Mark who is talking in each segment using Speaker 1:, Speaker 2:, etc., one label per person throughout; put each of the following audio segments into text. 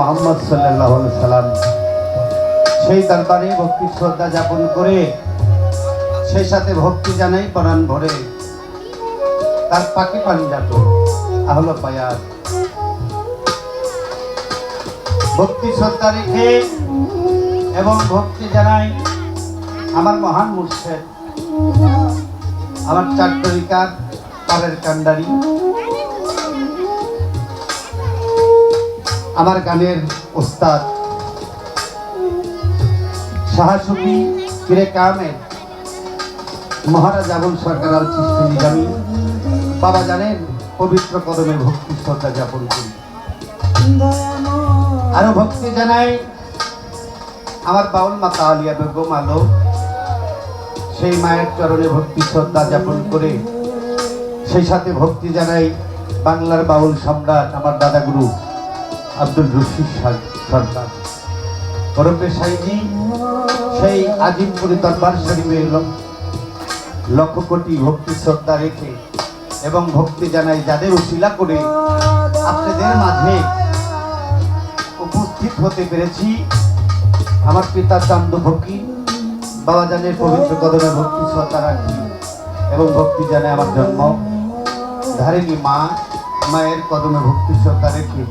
Speaker 1: মোহাম্মদ সাল্লাহ সাল্লাম সেই দরবারে ভক্তি শ্রদ্ধা যাপন করে সেই সাথে ভক্তি জানাই পরাণ ভরে তার পাখি পাঞ্জাত আহল পায়ার ভক্তি শ্রদ্ধা রেখে এবং ভক্তি জানাই আমার মহান মুর্শেদ, আমার চার তরিকার পারের কান্ডারি। আমার গানের ওস্তাদ। শাহসুফি ফিরে কামের মহারাজ আবুল সরকার আল বাবা জানেন, পবিত্র কদমে ভক্তি শ্রদ্ধা যাপন করি। আরও ভক্তি জানাই আমার বাউল মাতা আলিয়া বেগম আলো। সেই মায়ের চরণে ভক্তি শ্রদ্ধা যাপন করে, সেই সাথে ভক্তি জানাই বাংলার বাউল সম্রাট আমার দাদাগুরু। আব্দুল রশিদ সর- সরকার ওরফে সাইজি সেই আজিমপুরি দরবার শরীফে লক্ষ কোটি ভক্তি শ্রদ্ধা রেখে এবং ভক্তি জানাই যাদের উশিলা করে আপনাদের মাঝে উপস্থিত হতে পেরেছি। আমার পিতা চান্দ ভক্তি, বাবা জানের পবিত্র কদমে ভক্তি শ্রদ্ধা রাখি এবং ভক্তি জানে আমার জন্ম। ধারিণী মা, মায়ের কদমে ভক্তি শ্রদ্ধা রেখে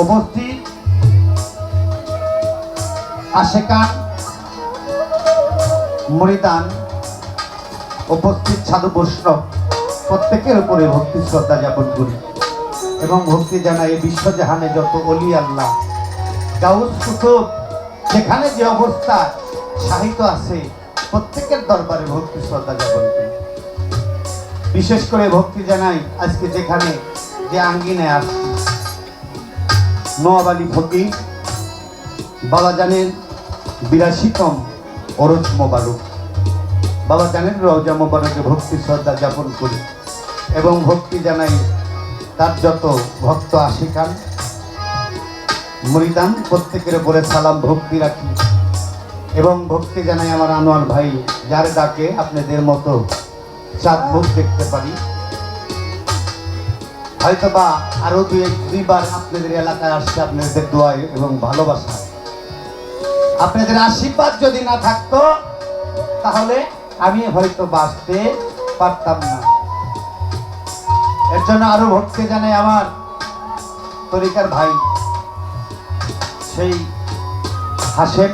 Speaker 1: উপস্থিত আশেকান মরিদান উপস্থিত সাধু বৈষ্ণব, প্রত্যেকের উপরে ভক্তি শ্রদ্ধা যাপন করি এবং ভক্তি জানাই বিশ্বজাহানে যত অলি আল্লাহ। গাউস কুতুব, যেখানে যে অবস্থা সাহিত্য আছে, প্রত্যেকের দরবারে ভক্তি শ্রদ্ধা যাপন করি। বিশেষ করে ভক্তি জানাই আজকে যেখানে যে আঙ্গিনায় আসছি। নোয়াব আলী ফকির বাবা জানেন বিরাশিতম অরজ মোবারক। বাবা জানেন রওজা মোবারকে ভক্তি, শ্রদ্ধা যাপন করি এবং ভক্তি জানাই তার যত ভক্ত আশিকান মরিদান প্রত্যেকের উপরে সালাম, ভক্তি রাখি। এবং ভক্তি জানাই আমার আনোয়ার ভাই, যার ডাকে আপনাদের মতো চাঁদ মুখ দেখতে পারি। হয়তো বা আরও দুই দুইবার আপনাদের এলাকায় আসছে আপনাদের দোয়ায় এবং ভালোবাসা। আপনাদের আশীর্বাদ যদি না থাকতো, তাহলে আমি হয়তো বাঁচতে পারতাম না। এর জন্য আরও ভক্তি জানে আমার তরিকার ভাই, সেই হাসেম,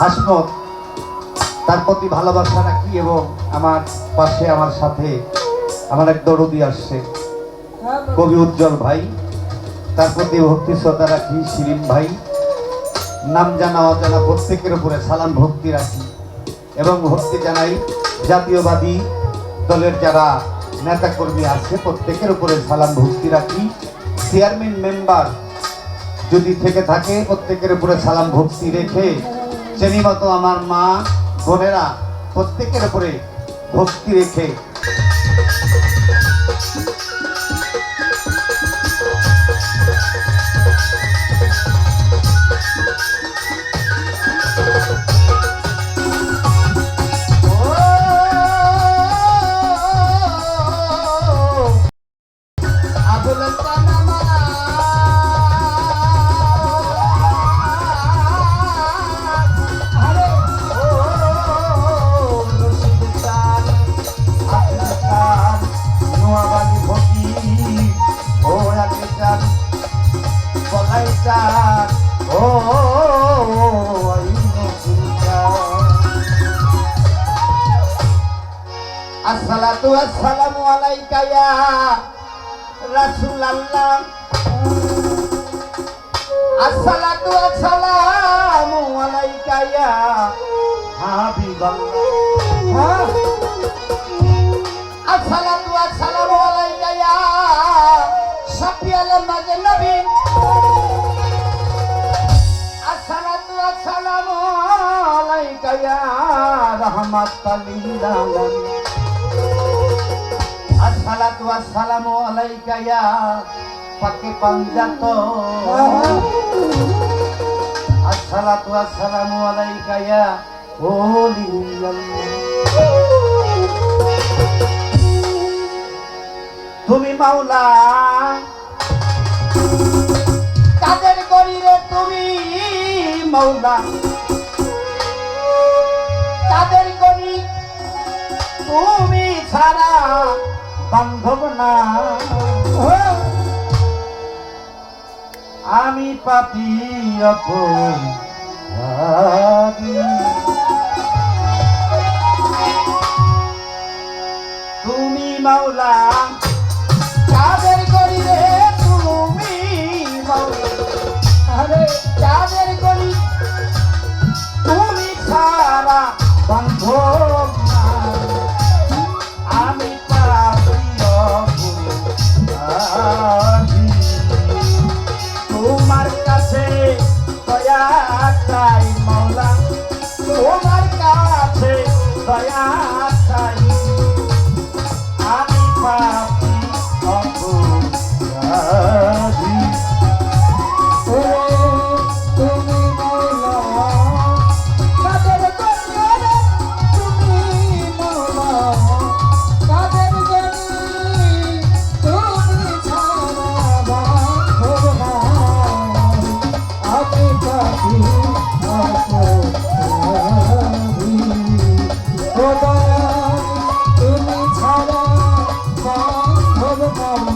Speaker 1: হাসমত, তার প্রতি ভালোবাসা রাখি এবং আমার পাশে, আমার সাথে, আমার এক দরদি আসছে। কবি উজ্জ্বল ভাই, তার প্রতি ভক্তি শ্রদ্ধা রাখি শিরিম ভাই। নাম জানা অজানা প্রত্যেকের উপরে সালাম ভক্তি রাখি এবং ভক্তি জানাই জাতীয়বাদী দলের যারা নেতাকর্মী আছে, প্রত্যেকের উপরে সালাম ভক্তি রাখি। চেয়ারম্যান মেম্বার যদি থেকে থাকে, প্রত্যেকের উপরে সালাম ভক্তি রেখে শ্রেণি মতো আমার মা, বোনেরা, প্রত্যেকের উপরে ভক্তি রেখে আসসালাতু আসসালামু আলাইকা ইয়া রাসূলুল্লাহ। আসসালাতু আসসালামু আলাইকা ইয়া হাবিবাল্লাহ। আসসালাতু আসসালামু আলাইকা ইয়া শাফিয়াল মাজনবী আসসালাতু আসসালামু আলাইকা ইয়া লিল আলামিন। সালাতু আসসালামু আলাইকা ইয়া পাকে পাঞ্জাত। আসসালাতু আসসালামু আলাইকা ইয়া তুমি মাওলা, কাদের করিলে তুমি মাওলা? কাদের করি তুমি ছাড়া বান্ধব না। আমি পাপি তুমি মাওলা কাদের করিলে তুমি মাওলা। কাদের করি, তুমি সারা বান্ধব তুমি ছাড়া বাঁধব না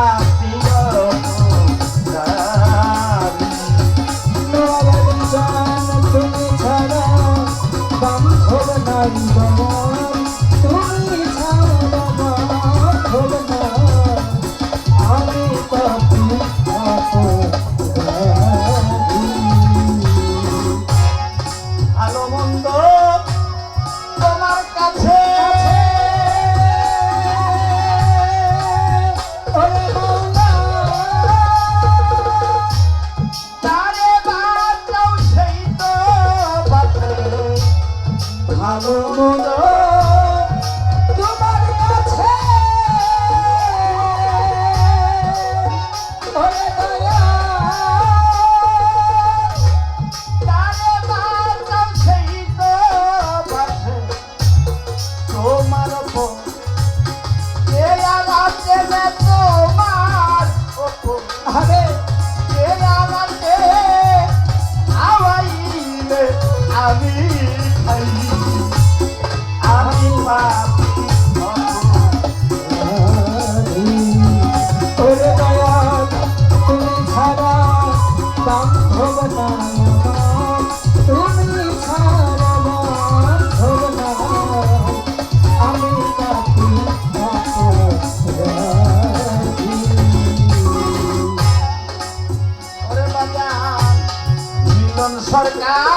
Speaker 1: acá.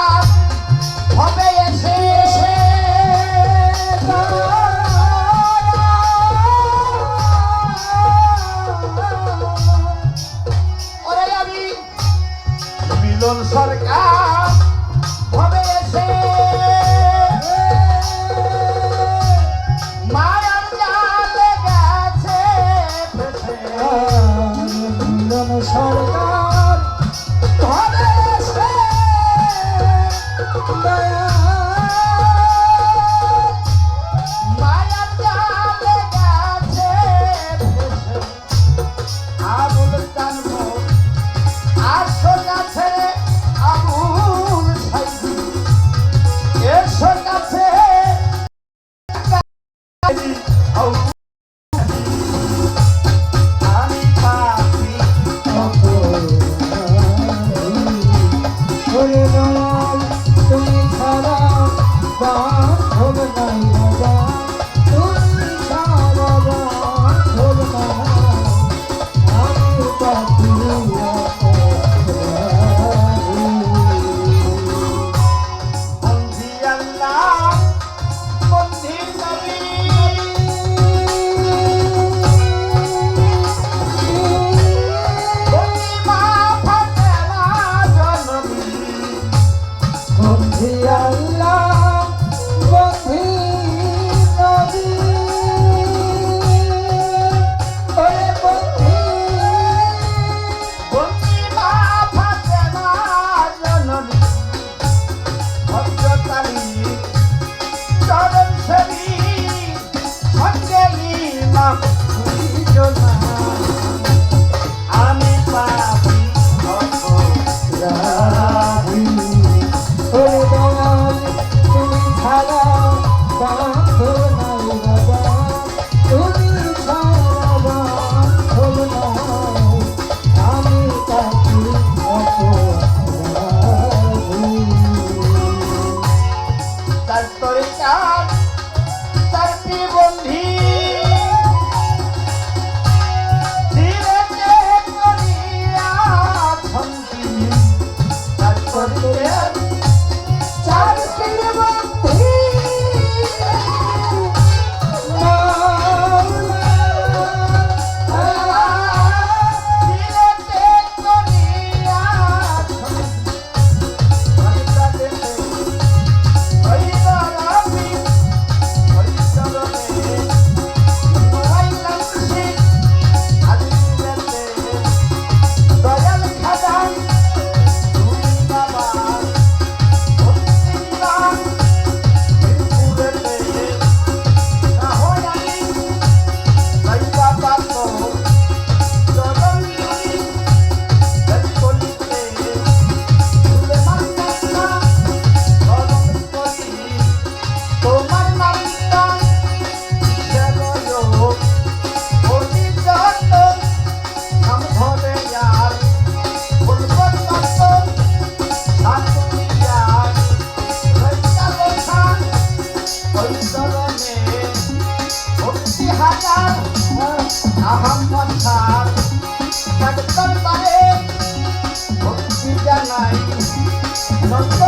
Speaker 1: তার তরিকার Oh.